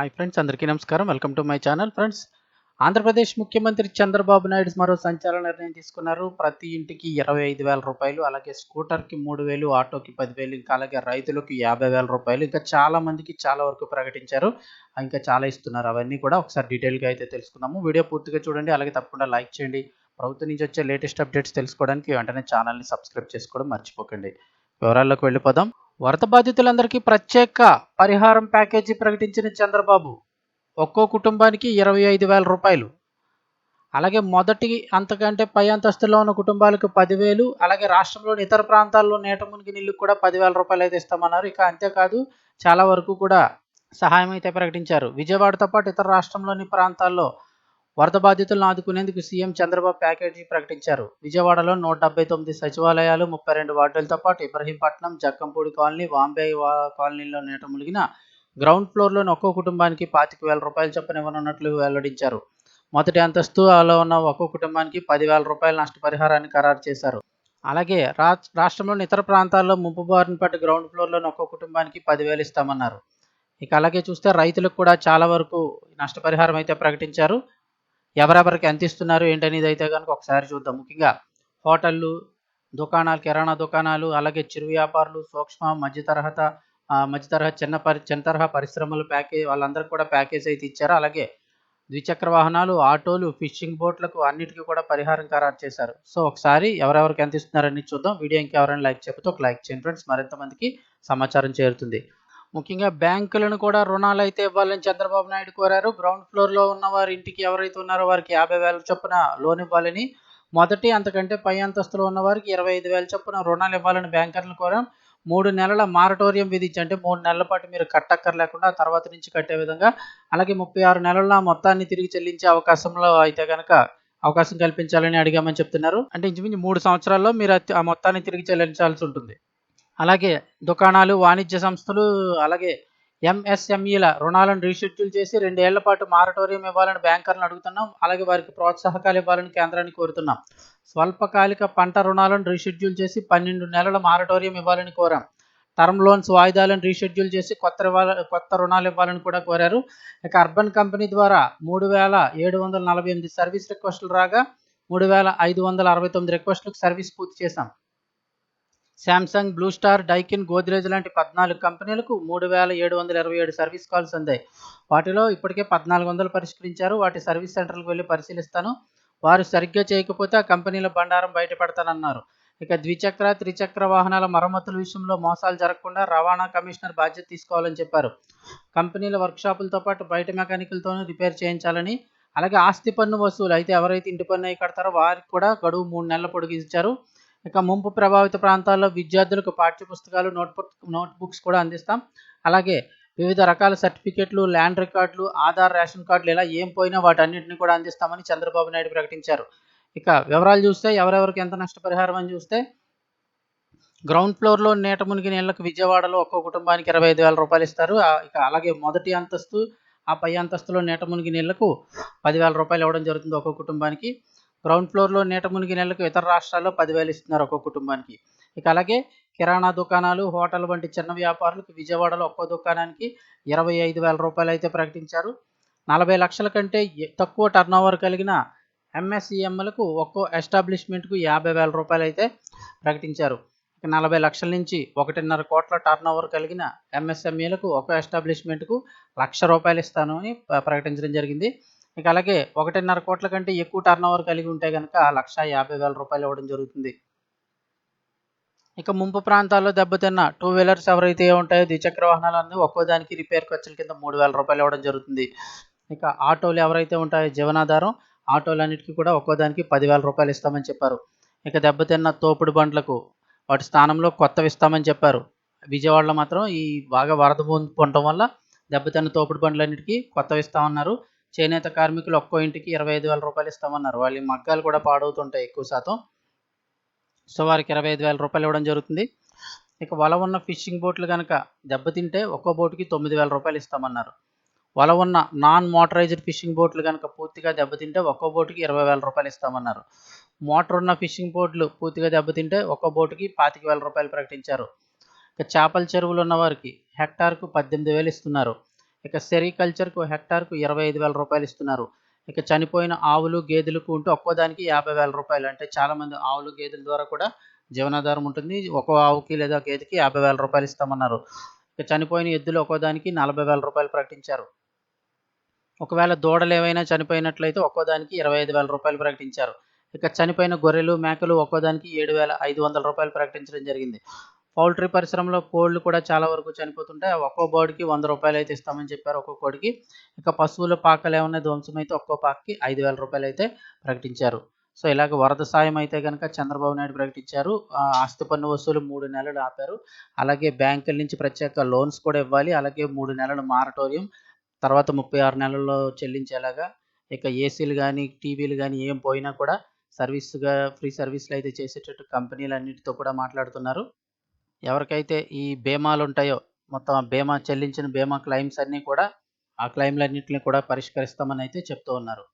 Hi friends అందరికీ నమస్కారం. Welcome to my channel friends Andhra Pradesh ముఖ్యమంత్రి చంద్రబాబు నాయుడు మరో సంచలన నిర్ణయం తీసుకున్నారు. ప్రతి ఇంటికి ఇరవై ఐదు వేల రూపాయలు అలాగే స్కూటర్కి మూడు వేలు ఆటోకి పదివేలు ఇంకా అలాగే రైతులకు యాభై వేల రూపాయలు ఇంకా చాలా మందికి చాలా వరకు ప్రకటించారు. ఇంకా చాలా ఇస్తున్నారు. అవన్నీ కూడా ఒకసారి డీటెయిల్గా అయితే తెలుసుకుందాము. వీడియో పూర్తిగా చూడండి. అలాగే తప్పకుండా లైక్ చేయండి. ప్రభుత్వం నుంచి వచ్చే లేటెస్ట్ అప్డేట్స్ తెలుసుకోవడానికి వెంటనే ఛానల్ని సబ్స్క్రైబ్ చేసుకోవడం మర్చిపోకండి. వివరాల్లోకి వెళ్ళిపోదాం. వరద బాధితులందరికీ ప్రత్యేక పరిహారం ప్యాకేజీ ప్రకటించిన చంద్రబాబు ఒక్కో కుటుంబానికి ఇరవై ఐదు వేల రూపాయలు. అలాగే మొదటి అంతకంటే పై అంతస్తులో ఉన్న కుటుంబాలకు పదివేలు అలాగే రాష్ట్రంలోని ఇతర ప్రాంతాల్లో నేట మునిగి నీళ్ళు కూడా పదివేల రూపాయలు అయితే ఇస్తామన్నారు. ఇక అంతేకాదు చాలా వరకు కూడా సహాయం అయితే ప్రకటించారు. విజయవాడతో పాటు ఇతర రాష్ట్రంలోని ప్రాంతాల్లో వరద బాధితులను ఆదుకునేందుకు సీఎం చంద్రబాబు ప్యాకేజీ ప్రకటించారు. విజయవాడలో నూట డెబ్బై తొమ్మిది సచివాలయాలు ముప్పై రెండు వార్డులతో పాటు ఇబ్రహీంపట్నం జక్కంపూడి కాలనీ వాంబే కాలనీలో నీట మునిగిన గ్రౌండ్ ఫ్లోర్లోని ఒక్కో కుటుంబానికి పాతిక వేల రూపాయలు చొప్పున ఇవ్వనున్నట్లు వెల్లడించారు. మొదటి అంతస్తులో ఉన్న ఒక్కో కుటుంబానికి పదివేల రూపాయల నష్టపరిహారాన్ని ఖరారు చేశారు. అలాగే రా రాష్ట్రంలోని ఇతర ప్రాంతాల్లో ముంపు బారిన పడ్డ గ్రౌండ్ ఫ్లోర్లోని ఒక్కో కుటుంబానికి పదివేలు ఇస్తామన్నారు. ఇక అలాగే చూస్తే రైతులకు కూడా చాలా వరకు నష్టపరిహారం అయితే ప్రకటించారు. ఎవరెవరికి ఎంత ఇస్తున్నారు ఏంటనేది అయితే కనుక ఒకసారి చూద్దాం. ముఖ్యంగా హోటళ్ళు దుకాణాలు కిరాణా దుకాణాలు అలాగే చిరు వ్యాపారులు సూక్ష్మ మధ్య తరహత మధ్య తరహా చిన్న పరి చిన్న తరహా పరిశ్రమలు ప్యాకేజ్ వాళ్ళందరికీ కూడా ప్యాకేజ్ అయితే ఇచ్చారు. అలాగే ద్విచక్ర వాహనాలు ఆటోలు ఫిషింగ్ బోట్లకు అన్నిటికీ కూడా పరిహారం ఖరారు చేశారు. సో ఒకసారి ఎవరెవరికి ఎంత ఇస్తున్నారని చూద్దాం. వీడియో ఇంకెవరైనా లైక్ చెప్తే ఒక లైక్ చేయండి ఫ్రెండ్స్. మరింత మందికి సమాచారం చేరుతుంది. ముఖ్యంగా బ్యాంకులను కూడా రుణాలు అయితే ఇవ్వాలని చంద్రబాబు నాయుడు కోరారు. గ్రౌండ్ ఫ్లోర్లో ఉన్న వారి ఇంటికి ఎవరైతే ఉన్నారో వారికి యాభై వేల చొప్పున లోన్ ఇవ్వాలని మొదటి అంతకంటే పై అంతస్తులో ఉన్న వారికి ఇరవై ఐదు వేల చొప్పున రుణాలు ఇవ్వాలని బ్యాంకర్లు కోరాం. మూడు నెలల మారటోరియం విధించి అంటే మూడు నెలల పాటు మీరు కట్టక్కర్లేకుండా తర్వాత నుంచి కట్టే విధంగా అలాగే ముప్పై ఆరు నెలల మొత్తాన్ని తిరిగి చెల్లించే అవకాశంలో అయితే కనుక అవకాశం కల్పించాలని అడిగామని చెప్తున్నారు. అంటే ఇంచుమించు మూడు సంవత్సరాల్లో మీరు ఆ మొత్తాన్ని తిరిగి చెల్లించాల్సి ఉంటుంది. అలాగే దుకాణాలు వాణిజ్య సంస్థలు అలాగే ఎంఎస్ఎంఈల రుణాలను రీషెడ్యూల్ చేసి రెండేళ్ళ పాటు మారటోరియం ఇవ్వాలని బ్యాంకర్లను అడుగుతున్నాం. అలాగే వారికి ప్రోత్సాహకాలు ఇవ్వాలని కేంద్రాన్ని కోరుతున్నాం. స్వల్పకాలిక పంట రుణాలను రీషెడ్యూల్ చేసి పన్నెండు నెలల మారటోరియం ఇవ్వాలని కోరాం. టర్మ్ లోన్స్ వాయిదాలను రీషెడ్యూల్ చేసి కొత్త కొత్త రుణాలు ఇవ్వాలని కూడా కోరారు. ఇక అర్బన్ కంపెనీ ద్వారా మూడు వేల ఏడు వందల నలభై ఎనిమిది సర్వీస్ రిక్వెస్టులు రాగా మూడు వేల ఐదు వందల అరవై తొమ్మిది రిక్వెస్టులకు సర్వీస్ పూర్తి చేశాం. Samsung Blue Star Daikin Godrej లాంటి పద్నాలుగు కంపెనీలకు మూడు వేల ఏడు వందల ఇరవై ఏడు సర్వీస్ కాల్స్ అందాయి. వాటిలో ఇప్పటికే పద్నాలుగు వందలు పరిష్కరించారు. వాటి సర్వీస్ సెంటర్లకు వెళ్ళి పరిశీలిస్తాను. వారు సరిగ్గా చేయకపోతే ఆ కంపెనీల బండారం బయటపడతానన్నారు. ఇక ద్విచక్ర త్రిచక్ర వాహనాల మరమ్మతుల విషయంలో మోసాలు జరగకుండా రవాణా కమిషనర్ బాధ్యత తీసుకోవాలని చెప్పారు. కంపెనీల వర్క్షాపులతో పాటు బయట మెకానికల్తోనూ రిపేర్ చేయించాలని అలాగే ఆస్తి పన్ను వసూలు అయితే ఎవరైతే ఇంటి పన్ను అయి కడతారో వారికి కూడా గడువు మూడు నెలల పొడిగించారు. ఇక ముంపు ప్రభావిత ప్రాంతాల్లో విద్యార్థులకు పాఠ్య పుస్తకాలు నోట్బుక్ నోట్బుక్స్ కూడా అందిస్తాం. అలాగే వివిధ రకాల సర్టిఫికెట్లు ల్యాండ్ రికార్డులు ఆధార్ రేషన్ కార్డులు ఇలా ఏం పోయినా వాటన్నిటిని కూడా అందిస్తామని చంద్రబాబు నాయుడు ప్రకటించారు. ఇక వివరాలు చూస్తే ఎవరెవరికి ఎంత నష్టపరిహారం అని చూస్తే గ్రౌండ్ ఫ్లోర్లో నీట మునిగిన ఇళ్ళకు విజయవాడలో ఒక్కో కుటుంబానికి ఇరవై ఐదు వేల రూపాయలు ఇస్తారు. ఇక అలాగే మొదటి అంతస్తు ఆ పై అంతస్తులో నీట మునిగిన ఇళ్ళకు పదివేల రూపాయలు ఇవ్వడం జరుగుతుంది ఒక్కో కుటుంబానికి. గ్రౌండ్ ఫ్లోర్లో నీట మునిగి నెలకు ఇతర రాష్ట్రాల్లో పదివేలు ఇస్తున్నారు ఒక్కో కుటుంబానికి. ఇక అలాగే కిరాణా దుకాణాలు హోటల్ వంటి చిన్న వ్యాపారులకు విజయవాడలో ఒక్కో దుకాణానికి ఇరవై ఐదు వేల రూపాయలు అయితే ప్రకటించారు. నలభై లక్షల కంటే తక్కువ తక్కువ టర్నోవర్ కలిగిన ఎంఎస్ఈఎంలకు ఒక్కో ఎస్టాబ్లిష్మెంట్కు యాభై వేల రూపాయలు అయితే ప్రకటించారు. నలభై లక్షల నుంచి ఒకటిన్నర కోట్ల టర్నోవర్ కలిగిన ఎంఎస్ఎంఈలకు ఒక ఎస్టాబ్లిష్మెంట్కు లక్ష రూపాయలు ఇస్తాను అని ప్రకటించడం జరిగింది. ఇక అలాగే ఒకటిన్నర కోట్ల కంటే ఎక్కువ టర్న్ ఓవర్ కలిగి ఉంటే కనుక లక్ష యాభై వేల రూపాయలు ఇవ్వడం జరుగుతుంది. ఇక ముంపు ప్రాంతాల్లో దెబ్బతిన్న టూ వీలర్స్ ఎవరైతే ఉంటాయో ద్విచక్ర వాహనాలన్నీ ఒక్కో దానికి రిపేర్ ఖర్చుల కింద మూడు వేల రూపాయలు ఇవ్వడం జరుగుతుంది. ఇక ఆటోలు ఎవరైతే ఉంటాయో జీవనాధారం ఆటోలన్నిటికీ కూడా ఒక్కో దానికి పదివేల రూపాయలు ఇస్తామని చెప్పారు. ఇక దెబ్బతిన్న తోపుడు బండ్లకు వాటి స్థానంలో కొత్తవి ఇస్తామని చెప్పారు. విజయవాడలో మాత్రం ఈ బాగా వరద ముంపు ఉండటం వల్ల దెబ్బతిన్న తోపుడు బండ్లన్నిటికీ కొత్తవి ఇస్తామన్నారు. చేనేత కార్మికులు ఒక్కో ఇంటికి ఇరవై ఐదు వేల రూపాయలు ఇస్తామన్నారు. వాళ్ళ మగ్గాలు కూడా పాడవుతుంటాయి ఎక్కువ శాతం. సో వారికి ఇరవై ఐదు వేల రూపాయలు ఇవ్వడం జరుగుతుంది. ఇక వల ఉన్న ఫిషింగ్ బోట్లు కనుక దెబ్బతింటే ఒక్కో బోటుకి తొమ్మిది వేల రూపాయలు ఇస్తామన్నారు. వల ఉన్న నాన్ మోటరైజ్డ్ ఫిషింగ్ బోట్లు కనుక పూర్తిగా దెబ్బతింటే ఒక్కో బోటుకి ఇరవై వేల రూపాయలు ఇస్తామన్నారు. మోటార్ ఉన్న ఫిషింగ్ బోట్లు పూర్తిగా దెబ్బతింటే ఒక్కో బోటుకి పాతిక వేల రూపాయలు ప్రకటించారు. ఇక చేపల చెరువులు ఉన్న వారికి హెక్టార్కు పద్దెనిమిది వేలు ఇస్తున్నారు. ఇక సెరికల్చర్కు హెక్టార్కు ఇరవై ఐదు వేల రూపాయలు ఇస్తున్నారు. ఇక చనిపోయిన ఆవులు గేదెలకు ఉంటే ఒక్కో దానికి యాభై వేల రూపాయలు. అంటే చాలామంది ఆవులు గేదెల ద్వారా కూడా జీవనాధారం ఉంటుంది. ఒక్కో ఆవుకి లేదా గేదెకి యాభై వేల రూపాయలు ఇస్తామన్నారు. ఇక చనిపోయిన ఎద్దులు ఒక్కో దానికి నలభై వేల రూపాయలు ప్రకటించారు. ఒకవేళ దూడలు ఏవైనా చనిపోయినట్లయితే ఒక్కో దానికి ఇరవై ఐదు వేల రూపాయలు ప్రకటించారు. ఇక చనిపోయిన గొర్రెలు మేకలు ఒక్కో దానికి ఏడు వేల ఐదు వందల రూపాయలు ప్రకటించడం జరిగింది. పౌల్ట్రీ పరిశ్రమలో కోళ్ళు కూడా చాలా వరకు చనిపోతుంటాయి. ఒక్కో బోర్డుకి వంద రూపాయలు అయితే ఇస్తామని చెప్పారు ఒక్కో కోడికి. ఇక పశువుల పాకలు ఏమన్నా ధ్వంసం అయితే ఒక్కో పాకకి ఐదు వేల రూపాయలు అయితే ప్రకటించారు. సో ఇలాగ వరద సాయం అయితే కనుక చంద్రబాబు నాయుడు ప్రకటించారు. ఆస్తి పన్ను వసూలు మూడు నెలలు ఆపారు. అలాగే బ్యాంకుల నుంచి ప్రత్యేక లోన్స్ కూడా ఇవ్వాలి. అలాగే మూడు నెలలు మారటోరియం తర్వాత ముప్పై ఆరు నెలల్లో చెల్లించేలాగా ఇక ఏసీలు కానీ టీవీలు కానీ ఏం పోయినా కూడా సర్వీస్గా ఫ్రీ సర్వీస్లు అయితే చేసేటట్టు కంపెనీలు అన్నిటితో కూడా మాట్లాడుతున్నారు. ఎవరికైతే ఈ బీమాలు ఉంటాయో మొత్తం ఆ బీమా చెల్లించిన బీమా క్లెయిమ్స్ అన్నీ కూడా ఆ క్లెయిమ్లన్నింటినీ కూడా పరిష్కరిస్తామని అయితే చెప్తూ ఉన్నారు.